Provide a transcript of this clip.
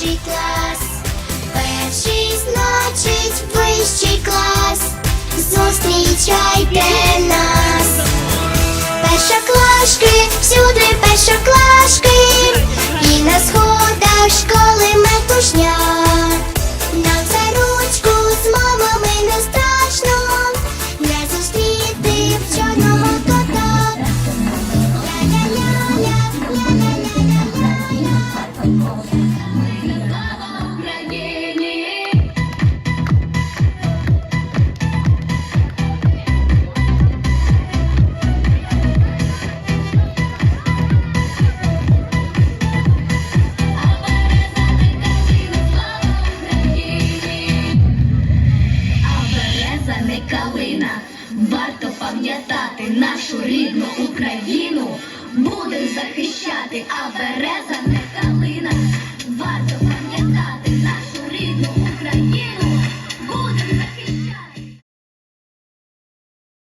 перший клас, перший значить вищий клас, зустрічайте нас, першоклашки, всюди першоклашки Варто пам'ятати нашу рідну Україну. Будем захищати, а береза не